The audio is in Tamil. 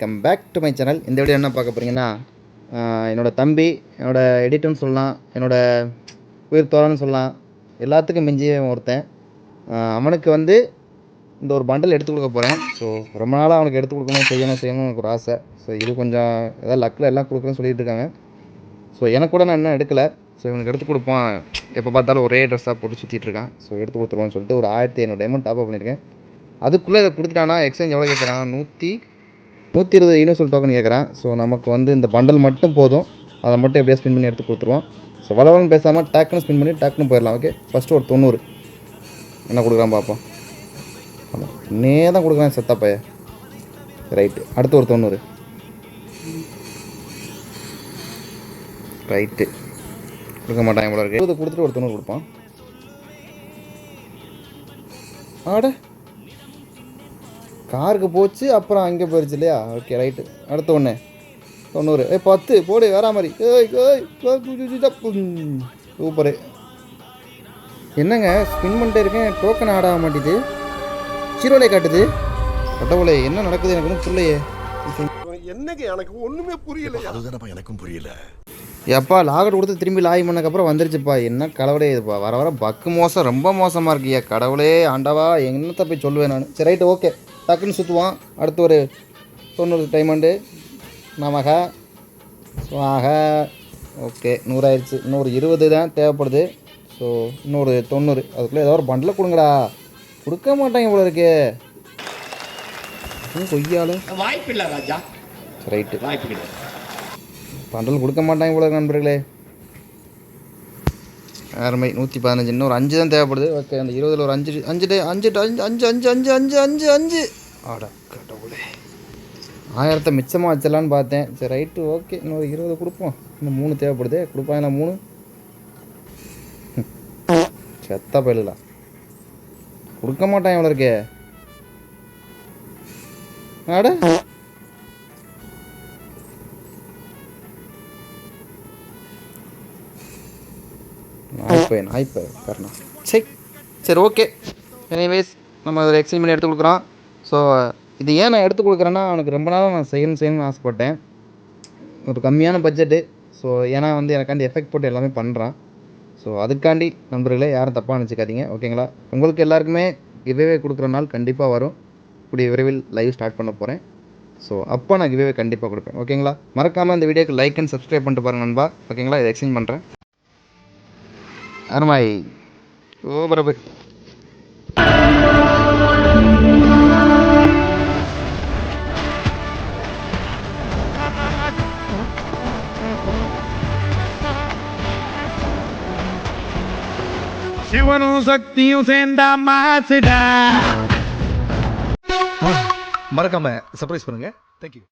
Come back to my channel இந்த வீடியோ என்ன பார்க்க போகிறீங்கன்னா என்னோடய தம்பி என்னோடய எடிட்டர்னு சொல்லலாம் என்னோடய உயிர் தோழன்னு சொல்லலாம் எல்லாத்துக்கும் மிஞ்சிய ஒருத்தன். அவனுக்கு வந்து இந்த ஒரு பண்டல் எடுத்து கொடுக்க போகிறேன் ஸோ ரொம்ப நாளாக அவனுக்கு எடுத்து கொடுக்கணும் செய்யணும் செய்யணும்னு எனக்கு ஒரு ஆசை. ஸோ இது கொஞ்சம் ஏதாவது லக்கில் எல்லாம் கொடுக்குறேன்னு சொல்லிட்டு இருக்காங்க. ஸோ எனக்கு கூட நான் இன்னும் எடுக்கலை. ஸோ இவனுக்கு எடுத்து கொடுப்பான். எப்போ பார்த்தாலும் ஒரே ட்ரெஸ்ஸாக போட்டு சுற்றிட்டு இருக்கான். ஸோ எடுத்து கொடுத்துருவான்னு சொல்லிட்டு ஒரு ஆயிரத்தி ஐநூறு டைமண்ட் டாப் பண்ணியிருக்கேன். அதுக்குள்ளே இதை கொடுத்துட்டானா எக்ஸ்சேஞ்ச் எவ்வளோ கேட்குறான் நூற்றி நூற்றி இருபது யூனிவர்சல் டோக்கன் கேட்குறான் ஸோ நமக்கு வந்து இந்த பண்டல் மட்டும் போதும். அதை மட்டும் எப்படியா ஸ்பின் பண்ணி எடுத்து கொடுத்துருவோம். ஸோ வளவலன்னு பேசாமல் டேக்குன்னு ஸ்பின் பண்ணி டக்குன்னு போயிடலாம் ஓகே ஃபஸ்ட்டு ஒரு தொண்ணூறு. என்ன கொடுக்குறான் பார்ப்போம். ஆமாம் நே தான் கொடுக்குறேன் செத்தா ரைட்டு அடுத்து ஒரு தொண்ணூறு. ரைட்டு கொடுக்க மாட்டாங்க இவ்வளோ இருக்கு. கொடுத்துட்டு ஒரு தொண்ணூறு கொடுப்பான். ஆட. காருக்கு போச்சு அப்புறம் அங்கே போயிடுச்சு இல்லையா? ஓகே ரைட்டு அடுத்த ஒன்று தொண்ணூறு. ஏய் பத்து. போடு வேற மாதிரி. ஏய் ஏய் சூப்பரு. என்னங்க? ஸ்பின் பண்ணிட்டே இருக்கேன். டோக்கன் ஆட ஆக மாட்டேது ஜீரோலே காட்டுது. கடவுளே என்ன நடக்குது? எனக்கு ஒன்றும் புரியலையே. என்னங்க எனக்கு ஒண்ணுமே புரியல அதுதானப்பா எனக்கும் புரியல. எப்பா லாகட் கொடுத்து திரும்பி லாய் பண்ணக்கப்புறம் வந்துருச்சுப்பா. என்ன கடவுளே இதுப்பா வர வர பக்கு மோசம். ரொம்ப மோசமாக இருக்கியா கடவுளே ஆண்டவா என்னத்தை போய் சொல்லுவேன் நான். சரி ரைட்டு ஓகே டக்குன்னு சுற்றுவான் அடுத்து ஒரு தொண்ணூறு டைமண்டு நமக. ஆக ஓகே நூறாயிருச்சு. இன்னொரு இருபது தான் தேவைப்படுது. ஸோ இன்னொரு தொண்ணூறு. அதுக்குள்ளே ஏதோ ஒரு பண்டில் கொடுங்கடா. கொடுக்க மாட்டாங்க இவ்வளோ இருக்கே. கொய்யாலும் வாய்ப்பில்லை ராஜா. ரைட்டு வாய்ப்பு பண்டல் கொடுக்க மாட்டாங்க இவ்வளோ நண்பர்களே. அருமை நூற்றி பதினஞ்சு இன்னும் ஒரு அஞ்சு தான் தேவைப்படுது. ஓகே அந்த இருபதில் ஒரு அஞ்சு அஞ்சு டே அஞ்சு ட- அஞ்சு அஞ்சு அஞ்சு அஞ்சு அஞ்சு அஞ்சு அஞ்சு. ஆடா கடவுளே. ஆயிரத்தை மிச்சமாக வச்சிடலான்னு பார்த்தேன். சரி ரைட்டு ஓகே. இன்னொரு இருபது கொடுப்போம். இன்னும் மூணு தேவைப்படுது. என்ன மூணு. செத்தா பயிலாம் கொடுக்க மாட்டான் எவ்வளோ இருக்கே? ஆட நாய்ப்பை நாய்ப்பை கரணா. சரி சரி ஓகே. எனிவேஸ் நம்ம ஒரு எக்ஸ்சேஞ்ச் பண்ணி எடுத்து கொடுக்குறோம். ஸோ இது ஏன் நான் எடுத்து கொடுக்குறேன்னா அவனுக்கு ரொம்ப நாளாக நான் செய்யணும் செய்யணும்னு ஆசைப்பட்டேன். ஒரு கம்மியான பட்ஜெட்டு ஸோ ஏன்னா வந்து எனக்காண்டி எஃபெக்ட் போட்டு எல்லாமே பண்ணுறான் ஸோ அதுக்காண்டி நண்பர்களே யாரும் தப்பாக நினச்சிக்காதீங்க. ஓகேங்களா? உங்களுக்கு எல்லாருக்குமே கிவ்வே கொடுக்குற நாள் கண்டிப்பாக வரும். இப்படி விரைவில் லைவ் ஸ்டார்ட் பண்ண போகிறேன் ஸோ அப்போ நான் கிவ்வே கண்டிப்பாக கொடுப்பேன். ஓகேங்களா? மறக்காமல் இந்த வீடியோக்கு லைக் அண்ட் சப்ஸ்கிரைப் பண்ணிட்டு பாருங்க நண்பா. ஓகேங்களா? இதை எக்ஸ்சேஞ்ச் பண்ணுறேன் அருமாய். ஓ பரபர் சிவனும் சக்தியும் சேர்ந்தா மாசுடா. மறக்காம சர்ப்ரைஸ் பண்ணுங்க. தேங்க்யூ